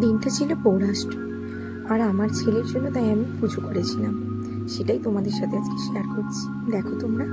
দিনটা ছিল পৌরাষ্ট্র আর আমার ছেলের জন্য তাই আমি পুজো করেছিলাম। সেটাই তোমাদের সাথে আজকে শেয়ার করছি। দেখো তোমরা।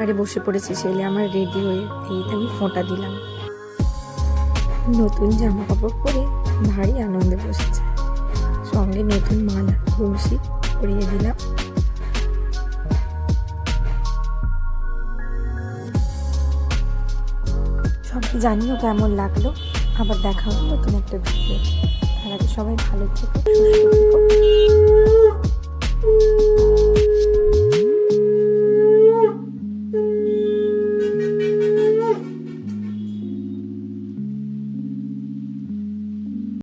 আরে বসে পড়েছে ছেলে আমার রেডি হয়ে এই আমি ফোঁটা দিলাম। নতুন জামা কাপড় পরে ভারী আনন্দে বসেছে। সঙ্গে নতুন মালা খুশি পরিয়ে দিলাম। সবকে জানিও কেমন লাগল। আবার দেখা হবে নতুন একটা ভিডিও তার আগে সবাই ভালো থেকো।